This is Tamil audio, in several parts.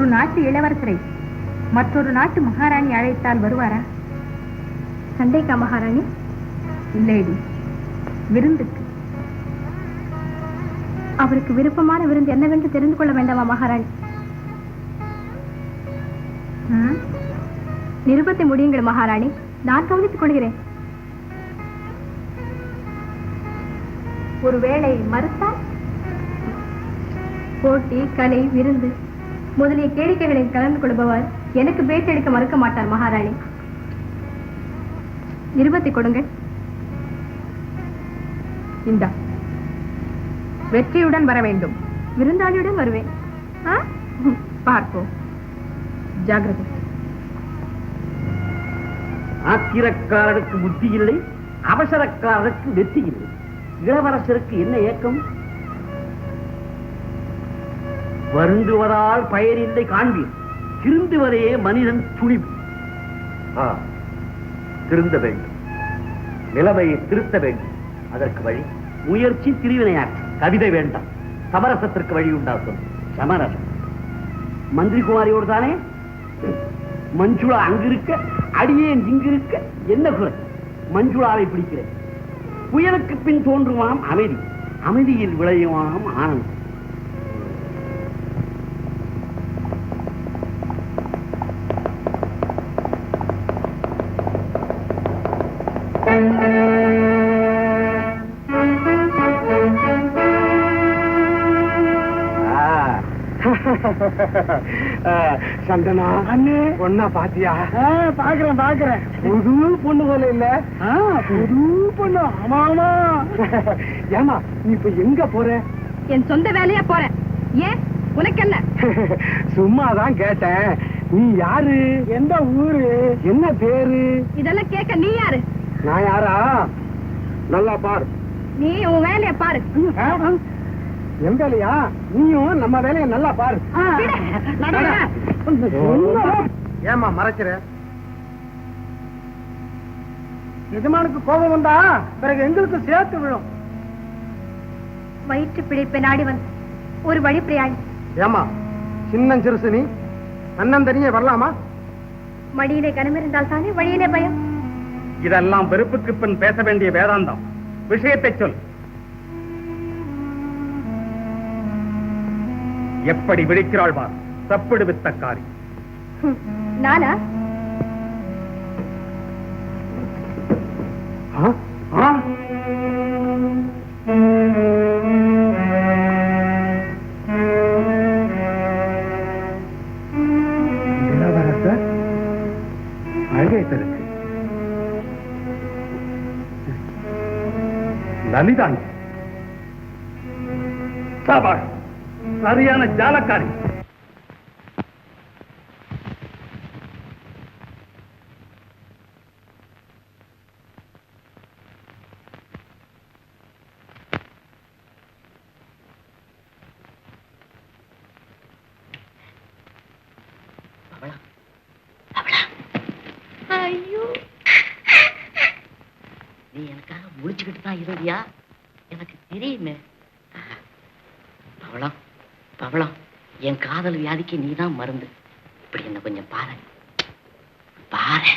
ஒரு நாட்டு இளவரசரை மற்றொரு நாட்டு மகாராணி அழைத்தால் வருவாரா? சண்டைக்கா மகாராணி? இல்லைடி விருந்துக்கு. அவருக்கு விருப்பமான விருந்து என்னவென்று தெரிந்து கொள்ள வேண்டாமா மகாராணி? நிருபத்தை முடியுங்கள் மகாராணி. நான் கவனித்துக் கொள்கிறேன். ஒருவேளை மறுத்தால்? போட்டி கலை விருந்து. முதலிய கேளிக்கைகளில் கலந்து கொள்பவர் எனக்கு பேட்டெடுக்க மறுக்க மாட்டார் மகாராணி. நிருபத்தை கொடுங்கள். இந்தா. வெற்றியுடன் வர வேண்டும். விருந்தாளியுடன் வருவேன். பார்ப்போம். ஜாகிரதை ஆத்திரக்காரருக்கு புத்தி இல்லை அவசரக்காரருக்கு வெற்றி இல்லை இளவரசருக்கு என்ன ஏக்கம்? வருந்துவதால் பயனில்லை காண்பீர். திருந்துவதே மனிதன் துணிவு. திருந்த வேண்டும். நிலைமையை திருத்த வேண்டும். அதற்கு வழி? முயற்சி திருவினையாற்று. கவிதை வேண்டாம். சமரசத்திற்கு வழி உண்டாக்கும். சமரசம். மந்திரி குமாரியோடு தானே? மஞ்சுளா அங்கிருக்க அடியேன் இங்கிருக்க என்ன குறை? மஞ்சுளாவை பிடிக்கிறேன். புயலுக்கு பின் தோன்றுமாம் அமைதி. அமைதியில் விளையுமாம் ஆனந்தம். சந்தனா. அண்ணே. பொண்ணா பாத்தியா? பாக்குறேன் பாக்குறேன். புது பொண்ணு போல இல்ல. புது பொண்ணு. ஆமா ஆமா ஏமா நீ இப்ப எங்க போற? என் சொந்த வேலையா போறேன் ஏன்? உனக்கு என்ன சும்மாதான் கேட்டேன். நீ யாரு? எந்த ஊரு? என்ன பேரு? இதெல்லாம் கேட்க நீ யாரு? நான் யாரா? நல்லா பாரு. நீ உன் வேலைய பாரு. என் வேலையா? நீயும் நம்ம வேலைய நல்லா பாரு. ஏமா மறைக்கிற எஜமானுக்கு கோபம் வந்தா பிறகு எங்களுக்கு சேர்த்து விழும். வயிற்று பிழைப்பை நாடி வந்து ஒரு வழி பிரயாணி ஏமா சின்ன சிறுசு நீ? அண்ணன் தனியே வரலாமா? மடியிலே கனமிருந்தால் தானே வழியிலே பயம்? இதெல்லாம் வெறுப்புக்கு பின் பேச வேண்டிய வேதாந்தம். விஷயத்தை சொல். எப்படி விழிக்கிறாள் பார்? தப்பிடு வித்தக்காரி ஹம், நானா? இளவரசர் சரியான ஜாலக்காரி. ஐயோ. நீ எனக்காக முழிச்சுக்கிட்டு தான் இருந்தியா? எனக்கு தெரியுமே. பவளம் பவளம் என் காதல் வியாதிக்கு நீ தான் மருந்து. இப்படி என்ன கொஞ்சம் பாரு. பாரு.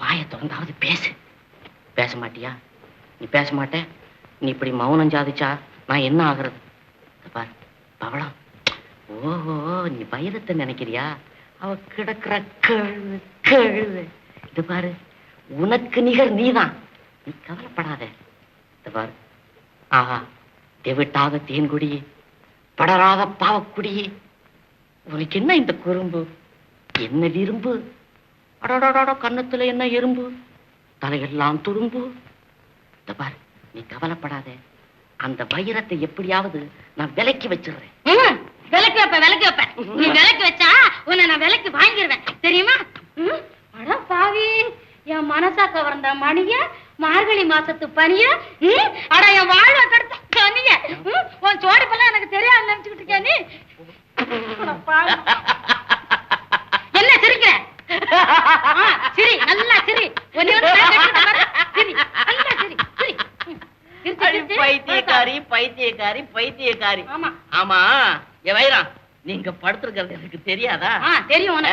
வாயை திறந்தாவது பேசு. பேச மாட்டியா? நீ பேச மாட்ட. நீ இப்படி மௌனம் சாதிச்சா நான் என்ன ஆகிறது? இத பாரு. பவளம் ஓஹோ நீ வைரத்தை நினைக்கிறியா? அவ கிடக்குற கழுவு கழுவு இது பாரு. உனக்கு நிகர் நீதான். நீ கவலைப்படாத. இது பாரு. ஆஹா தெவிட்டாக தேன்குடியே படராத பாவக்குடியே. உனக்கு என்ன இந்த குறும்பு. என்ன விரும்பு அடடடட கன்னத்துல என்ன எறும்பு? தலையெல்லாம் துரும்பு. இந்த பாரு நீ கவலைப்படாத. அந்த வைரத்தை எப்படியாவது நான் விலைக்கு வச்சிடுறேன். விலைக்கு வைப்ப விலைக்கு வைப்ப நீ விலைக்கு வச்சா உன்னை நான் விலைக்கு வாங்கிடுவேன் தெரியுமா? அட பாவி. என் மனசா கவர்ந்த மணிய மார்கழி மாசத்து பனிய? அட என் வாழ்வ? உன் சோடிப்பெல்லாம் எனக்கு தெரியாது நினைச்சுக்கிட்டு நீ பாவி. என்ன சிரிக்கிற சிரி நல்லா சிரி. பைத்தியக்காரி பைத்தியக்காரி பைத்தியக்காரி ஆமா ஆமா என் வைரம் நீங்க படுத்திருக்கிறது எனக்கு தெரியாதா தெரியும்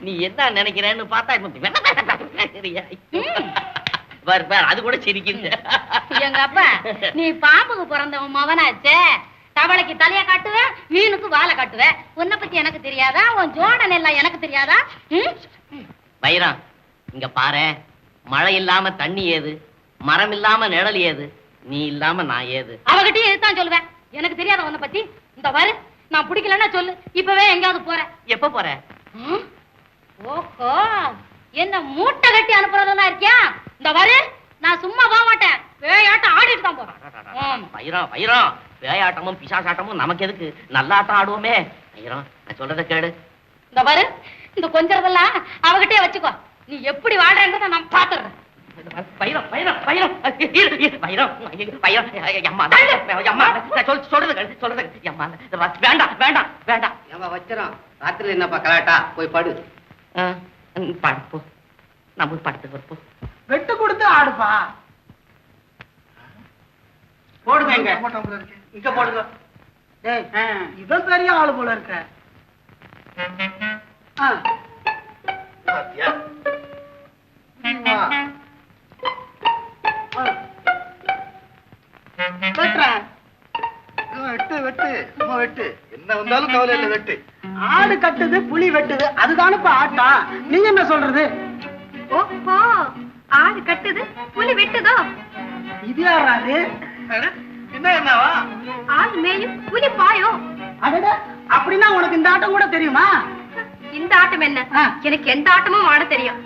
நீ என்ன நினைக்கிறேன்னு பார்த்தா பாரு பாரு அது கூட சிரிக்குது. எங்க அப்பா நீ பாம்புக்கு பிறந்தவன் மவனாச்சே. தவளைக்கு தலைய காட்டுவ மீனுக்கு வாழை காட்டுவ. உன்னை பத்தி எனக்கு தெரியாதா? உன் ஜோடன் எல்லாம் எனக்கு தெரியாதா? வைரம் இங்க பாரு. மழை இல்லாம தண்ணி ஏது? மரம் இல்லாம நிழல் ஏது? நீ இல்லாம நான் ஏது? அவகிட்டயும் இதுதான் சொல்லுவேன். எனக்கு தெரியாத உன்னை பத்தி. இந்த பாரு நான் பிடிக்கலன்னா சொல்லு. இப்பவே எங்கேயாவது போறேன். எப்ப போற? ஓஹோ என்ன மூட்டை கட்டி அனுப்புறதெல்லாம் இருக்கியா? இந்த பாரு நான் சும்மா போக மாட்டேன். பேயாட்டம் ஆடிட்டு தான் போறேன். வைரம் வைரம் பேயாட்டமும் பிசாசாட்டமும் நமக்கு எதுக்கு? நல்லா ஆட்டம் ஆடுவோமே. வைரம் நான் சொல்றத கேடு இந்த பாரு இந்த கொஞ்சறதெல்லாம் அவகிட்டே வச்சுக்கோ. நீ எப்படி வாழ்றன்றத நான் பாத்துறேன். வைரம் வைரம் வைரம் வைரம் வைரம் அம்மா அம்மா சொல் சொல்றது கேளு, சொல்றது கேளு. அம்மா வேண்டாம் வேண்டாம் வேண்டாம். ஏமா வச்சிரோம் ராத்திரி என்னப்பா கலாட்டா? போய் படு. பாடு போ. நான் போய் படத்துக்கு வரப்போ வெட்டு கொடுத்து ஆடுப்பா. போடுங்க இங்க. இங்க போடுங்க. டேய் இவன் பெரிய ஆளு போல இருக்க. வெட்டு வெட்டு. சும்மா வெட்டு. என்ன வந்தாலும் கவலை இல்லை வெட்டு. ஆடு கட்டுது புலி வெட்டுது. அதுதானப்பா ஆட்டம். நீங்க என்ன சொல்றது? ஓஹோ ஆடு கட்டுது புலி வெட்டுதோ? இது யாராது என்ன என்னவா? ஆடு மேயும் புலி பாயும் அடட அப்படின்னா உனக்கு இந்த ஆட்டம் கூட தெரியுமா? இந்த ஆட்டம் என்ன. எனக்கு எந்த ஆட்டமும் ஆட தெரியும்.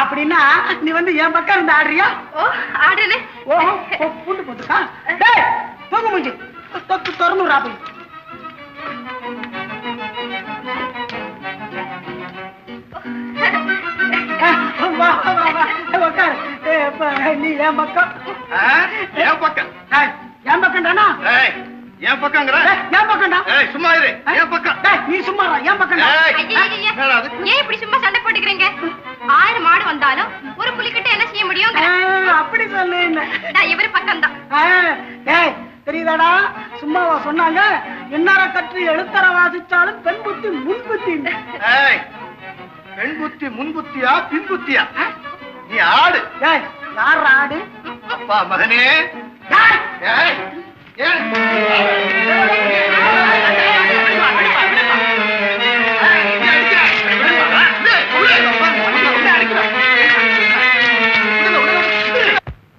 அப்படின்னா நீ வந்து என் பக்கம் இருந்து ஆடுறியா? ஓ ஆடுனே ஓ ஓ, பூண்டு போட்டுக்கா? டேய் தூங்க முடிஞ்சு தொத்து திறந்து ராபி அப்ப நீ என் பக்கம்? என் பக்கம். என் பக்கம் தானா? ஏய் என் பக்கங்கிற என் பக்கம்டா? ஏய் சும்மா இரு. என் பக்கம். டேய், நீ சும்மா இரு, என் பக்கம்டா? ஏய், இப்படி சும்மா சண்டை போட்டுக்கிறீங்க? ஆயிரம் மாடு வந்தாலும் ஒரு புலிக்கிட்ட என்ன செய்ய முடியும் அப்படி சொல்லு நான் இவரு பக்கம்தான். ஆ, டேய் தெரியுதாடா? சும்மாவா சொன்னாங்க? என்னார கற்று எழுத்தர வாசிச்சாலும் பெண் புத்தி முன் புத்தி. பெண் புத்தி முன் புத்தியா பின் புத்தியா? நீ ஆடு. யார் ஆடு? அப்பா மகனே.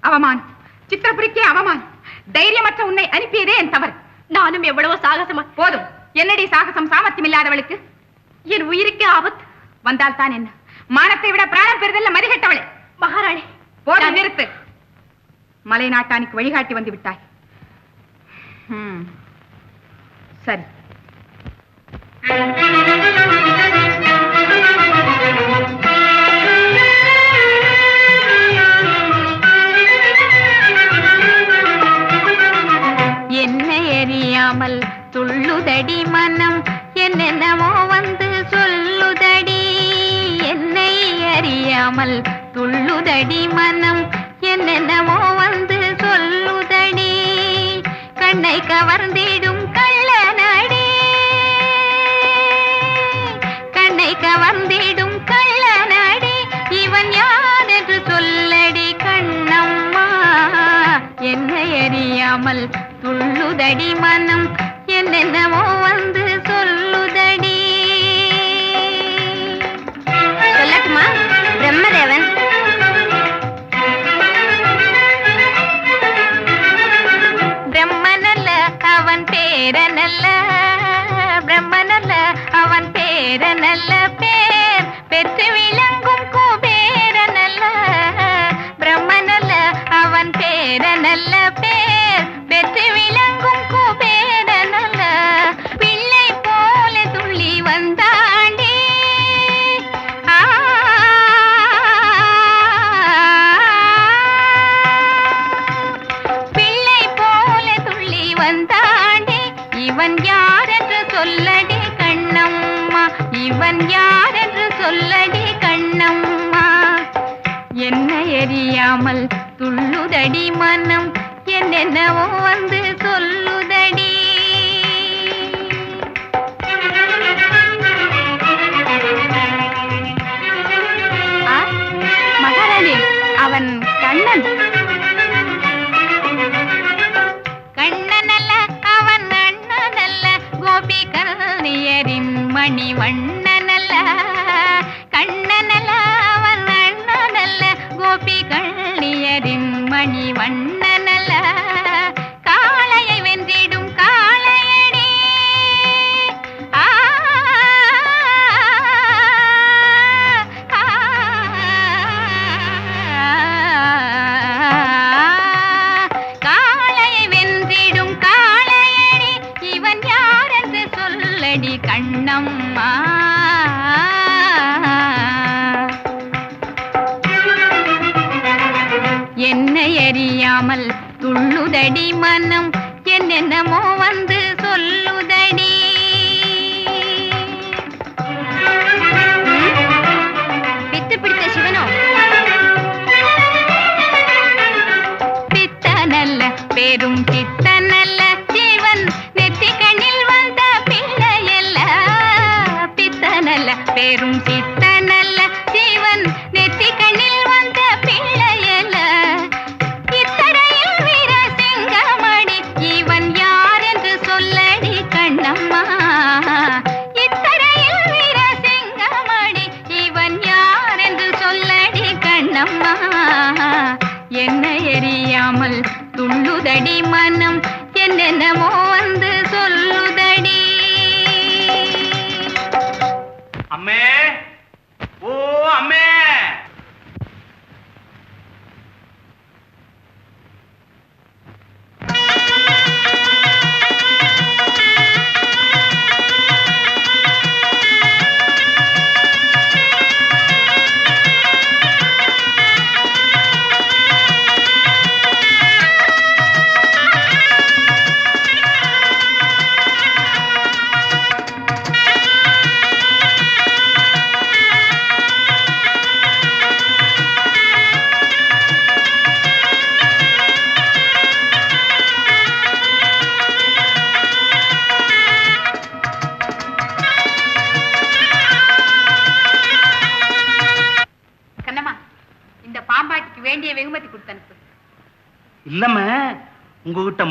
அவமானம் சித்திரபுரிக்கே அவமானம் தைரியமற்ற உன்னை அனுப்பியதே என் தவறு. நானும் எவ்வளவோ சாகசமா போதும். என்னடி சாகசம்? சாமர்த்தியம் இல்லாதவளுக்கு? என் உயிருக்கு ஆபத்து. வந்தால் தான் என்ன? மானத்தை விட பிராணம் பெறுதல்ல மதிகட்டவளே. மகாராணி போதும் நிறுத்து. மலை நாட்டானுக்கு வழிகாட்டி வந்து விட்டாய். சரி. துள்ளுதடி மனம் என்னென்னமோ வந்து சொல்லுதடி. கண்ணை கவர்ந்திடும் கள்ள நடி கண்ணை கவர்ந்திடும் கள்ள நடி இவன் யார் என்று சொல்லடி கண்ணம்மா. என்னை அறியாமல் துள்ளுதடி மனம் அவன் பேரனல்ல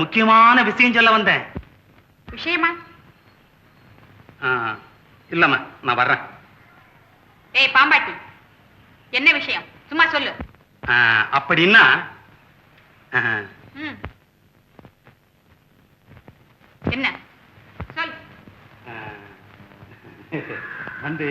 முக்கியமான விஷயம் சொல்ல வந்தேன். விஷயமா? இல்லம்மா நான் வர்றேன். ஏய் பாம்பாட்டி என்ன விஷயம்? சும்மா சொல்லு. அப்படின்னா என்ன? சொல். வந்து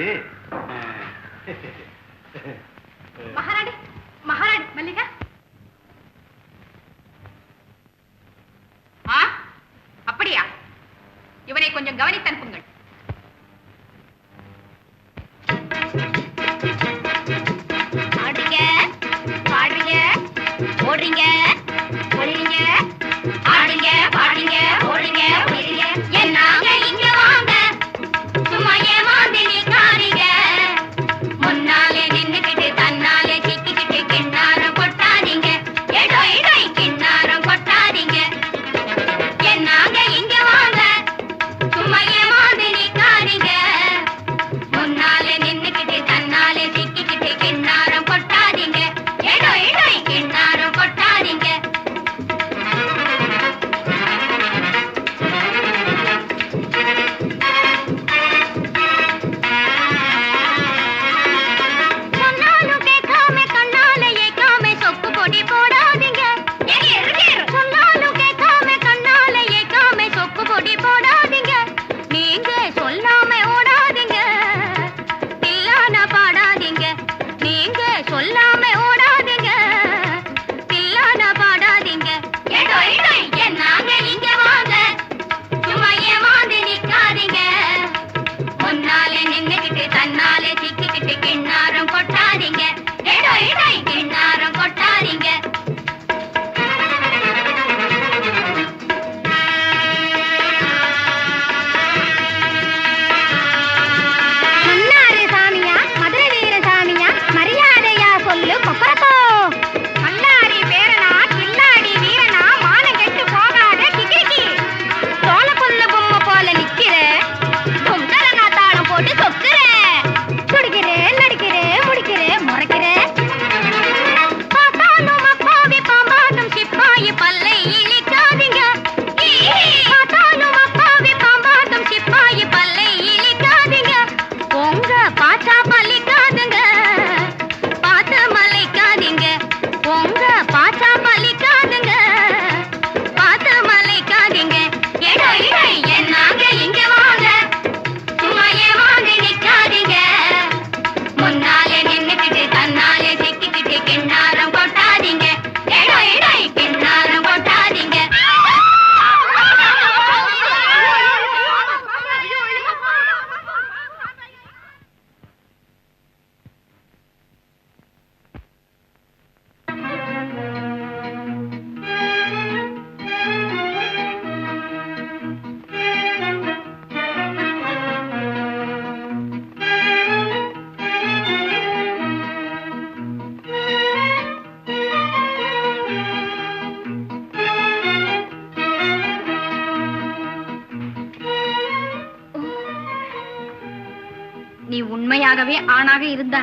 உண்மையாகவே ஆணாக இருந்தா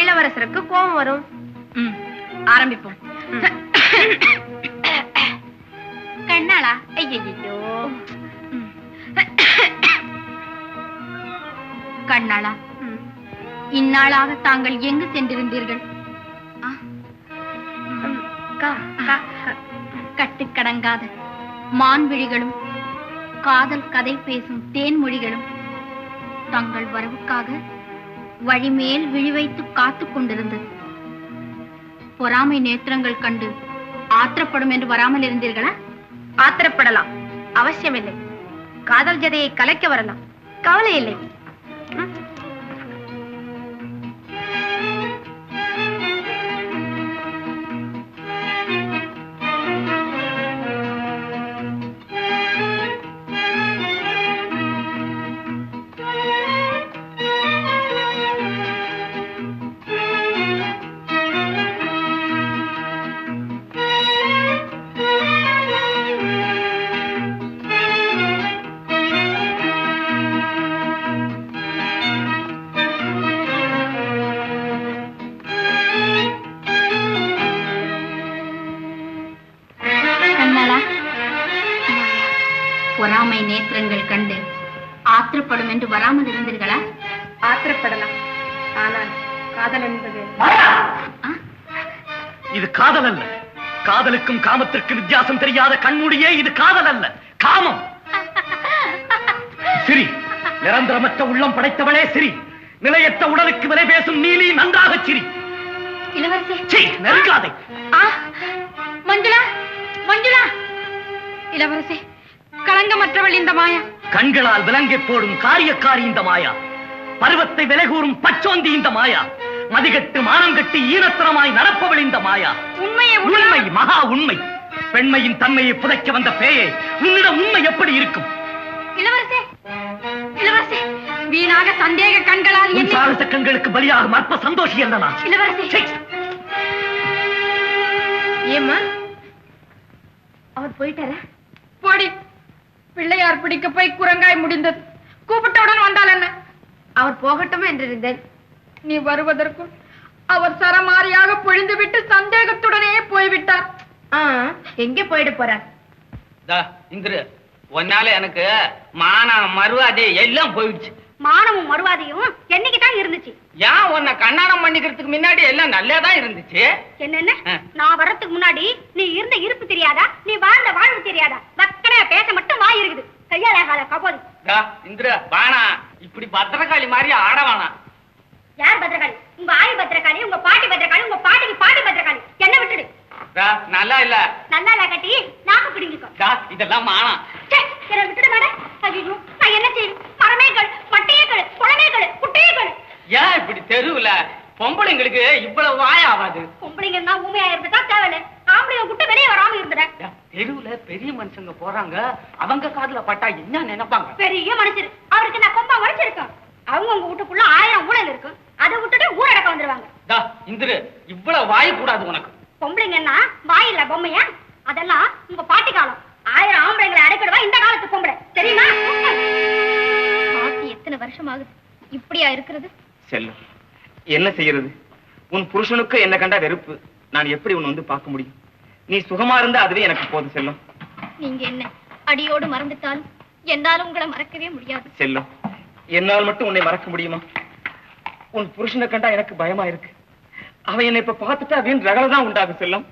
இளவரசருக்கு கோபம் வரும். ஆரம்பிப்போம். கண்ணாளா? ஐயோ கண்ணாளா இந்நாளாக தாங்கள் எங்கு சென்றிருந்தீர்கள்? கட்டுக்கடங்காத மான்விழிகளும் காதல் கதை பேசும் தேன்மொழிகளும் தங்கள் வரவுக்காக வழிமேல் விழி காத்து காத்துக் கொண்டிருந்தது. பொறாமை நேத்திரங்கள் கண்டு ஆத்திரப்படும் என்று வராமல் இருந்தீர்களா? ஆத்திரப்படலாம். அவசியமில்லை. காதல் ஜதையை கலைக்க வரலாம். கவலை இல்லை. பொறாமை நேத்திரங்கள் கண்டு ஆத்திரப்படும் என்று வராமல் இருந்தீர்களா? ஆத்திரப்படலாம். ஆனால் காதல் என்பது? இது காதல் அல்ல. காதலுக்கும் காமத்திற்கு வித்தியாசம் தெரியாத கண்மூடியே இது காதல் அல்ல. காமம். சிரி. நிரந்தரமற்ற உள்ளம் படைத்தவளே சிரி. நிலையற்ற உடலுக்கு விலை பேசும் நீலி நன்றாக சிரி. இளவரசி. நெருங்காதே. மஞ்சுளா மஞ்சுளா. இளவரசி களங்கமற்றவள் இந்த மாயா? கண்களால் விலங்கை போடும் காரியக்காரி இந்த மாயா. பருவத்தை விலை கூறும் பச்சோந்தி இந்த மாயா. மதிகட்டு மானம் கட்டி ஈனத்தனமாய் நடப்பவள் இந்த மாயா. உண்மையை உண்மை மகா உண்மை. பெண்மையின் தன்மையை புதைக்க வந்த பேயே உன்னிடம் உண்மை எப்படி இருக்கும்? இளவரசி இளவரசி வீணாக சந்தேக கண்களால் என்னை சாகச கண்களுக்கு பலியாகும் அற்ப சந்தோஷி நான். இளவரசி. ஏம்மா? அவர் போயிட்டாரா? போடி. பிள்ளையார் பிடிக்க போய் குரங்காய் முடிந்தது. கூப்பிட்டவுடன் வந்தால் என்ன? அவர் போகட்டும் என்றிருந்தேன். நீ வருவதற்குள் அவர் சரமாரியாக பொழிந்துவிட்டு சந்தேகத்துடனே போய்விட்டார். எங்கே போயிட போறார்? இந்திரு உன்னால எனக்கு மானம் மறுவாதி எல்லாம் போயிடுச்சு. மானமும் மறுவாதையும் என்னைக்கு தான் இருந்துச்சு? ஏன் உன்னை கண்ணாடம் பண்ணிக்கிறதுக்கு முன்னாடி எல்லாம் நல்லதா இருந்துச்சு? என்னென்ன. நான் வர்றதுக்கு முன்னாடி நீ இருந்த இருப்பு தெரியாதா? நீ வாழ்ந்த வாழ்வு தெரியாதா? வக்கனையா பேச மட்டும் வாய் இருக்குது. கையால கால கபோதி. இந்திரு வாணா. இப்படி பத்திரகாளி மாதிரி ஆட வேணாம் யார் பத்திரகாளி? உங்க ஆய் பத்திரகாளி உங்க பாட்டி பத்திரகாளி உங்க பாட்டிக்கு பாட்டி பத்திரகாளி. என்ன விட்டுடு. நல்லா இல்ல. நல்லா இல்ல கட்டி நாக்கு பிடிங்கிக்கோ இதெல்லாம் ச்சே, என்னை விட்டுடு மேடம் ஐயோ நான் என்ன செய்வேன்? மரமேக்கள் மட்டையக்கள் குளமேக்கள் குட்டையக்கள் ஏன் இப்படி தெருவுல? பொம்பளைங்களுக்கு இவ்வளவு வாய் ஆகாது பொம்பளைங்க இருந்தா ஊமையா இருந்துட்டா தேவையில்ல. ஆம்பளைங்க விட்டு வெளியே வராம இருந்துட. தா, தெருவுல பெரிய மனுஷங்க போறாங்க. அவங்க காதுல பட்டா என்ன நினைப்பாங்க? பெரிய மனுஷர். அவருக்கு நான் கொம்பா உடைச்சிருக்கேன். அவங்க உங்க வீட்டுக்குள்ள ஆயிரம் ஊழல் இருக்கும் அதை விட்டுட்டு ஊரடக்க வந்துருவாங்க. இந்திரு இவ்வளவு வாய் கூடாது உனக்கு. பொம்பளைங்கன்னா வாயில்ல பொம்மையா? அதெல்லாம் உங்க பாட்டி காலம். ஆயிரம் ஆம்பளைங்களை அடைக்கிடுவா இந்த காலத்து பொம்பளை. தெரியுமா? பாட்டி எத்தனை வருஷம் ஆகுது இப்படியா இருக்கிறது? செல்லும். என்ன செய்யறது? உன் புருஷனுக்கு என்ன கண்டா வெறுப்பு. நான் எப்படி உன்னை வந்து பார்க்க முடியும்? நீ சுகமா இருந்தா அதுவே எனக்கு போதும் செல்லும். நீங்க என்ன அடியோடு மறந்துட்டாலும் என்னாலும் உங்களை மறக்கவே முடியாது. செல்லும். என்னால் மட்டும் உன்னை மறக்க முடியுமா? உன் புருஷனை கண்டா எனக்கு பயமா இருக்கு. அவன் என்னை இப்ப பார்த்துட்டா வீண் ரகலதான் உண்டாகும் செல்லம்.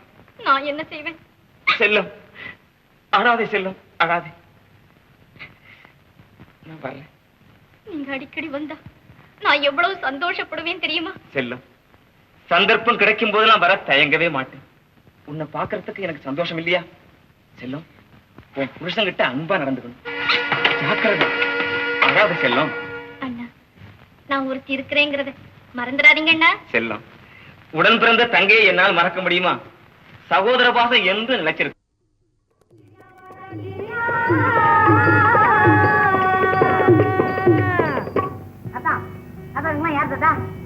நான் என்ன செய்வேன்? செல்லும். அழாதே செல்லும். அழாதே. நான் நீங்க அடிக்கடி வந்தா நான் எவ்வளவு சந்தோஷப்படுவேன் தெரியுமா? செல்லும் சந்தர்ப்பம் கிடைக்கும் போது நான் வர தயங்கவே மாட்டேன். உன்னை பார்க்கறதுக்கு எனக்கு சந்தோஷம் இல்லையா? செல்லம் உன் புருஷன்கிட்ட அன்பா நடந்துக்கணும். ஜாக்கிரதை. அழாத செல்லம். அண்ணா நான் ஒருத்தி இருக்கிறேங்கிறத மறந்துடாதீங்க அண்ணா. செல்லம். உடன் பிறந்த தங்கையை என்னால் மறக்க முடியுமா? சகோதர பாசம் என்று நினைச்சிருக்கு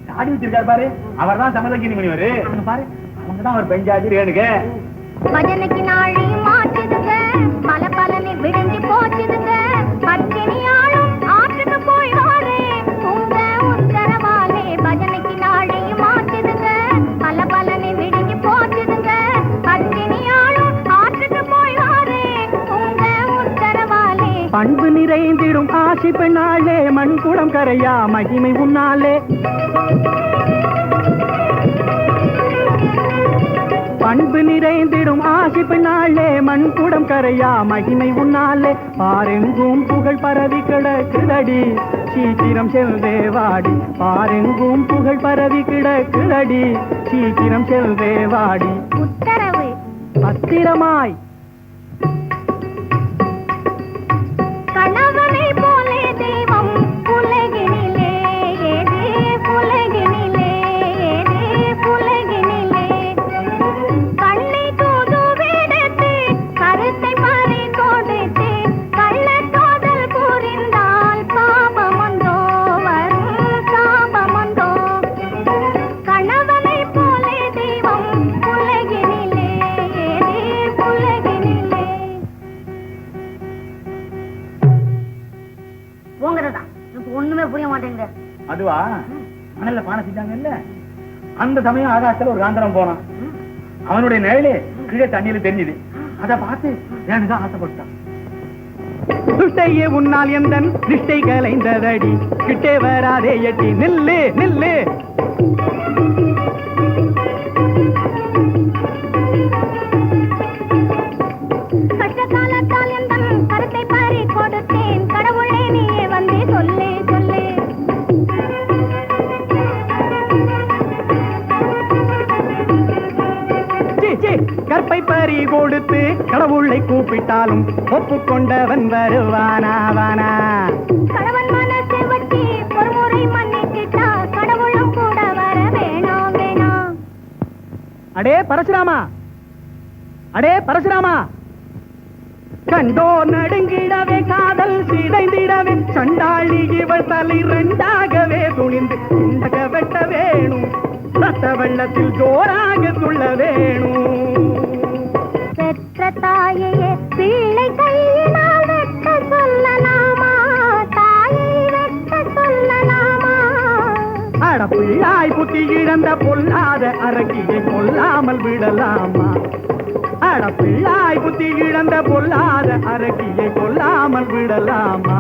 தாடி வச்சிருக்காரு பாரு. அவர் தான் சமதகிரி மணிவரு அங்க பாரு அவங்க தான் அவர் பெஞ்சாதி ரேணுக. மண்குடம் கரையா மகிமை உன்னாலே. பண்பு நிறைந்திடும் ஆசி பின்னாலே மண்குடம் கரையா மகிமை உன்னாலே. பாரெங்கும் புகழ் பரவி கிடக்குதடி சீக்கிரம் செல்வே வாடி. பாரெங்கும் புகழ் பரவி கிடக்குதடி சீக்கிரம் செல்வே வாடி. உத்தரவு. பத்திரமாய் அந்த சமயம் ஆகாசத்துல ஒரு காந்தரம் போனான். அவனுடைய நிழலே கீழே தண்ணியில தெரிஞ்சது. அத பார்த்து எனக்கு ஆசைப்பட்டான். துஷ்டையே உன்னால் எந்த நிஷ்டை கலைந்ததடி. கிட்டே வராதே எட்டி நில்லு நில்லு. கடவுளை கூப்பிட்டாலும் ஒப்புக்கொண்டவன் வருவானாவானா? அடே பரசுராமா! அடே பரசுராமா! கண்டோ நடுங்கிடவே காதல் சிதைந்திடவே சண்டாளி இவள் தலை ரெண்டாகவே துணிந்து உண்டக வெட்ட வேணும். ரத்த வெள்ளத்தில் ஜோராக துள்ள வேணும். பெற்ற தாயே பிள்ளை கையினால் வெட்ட சொல்லலாமா தாயை வெட்ட சொல்லலாமா அட பிள்ளாய் புத்தி இழந்த பொல்லாத அரக்கியை கொல்லாமல் விடலாமா? அட பிள்ளாய் புத்தி இழந்த பொல்லாத அரக்கியை கொல்லாமல் விடலாமா?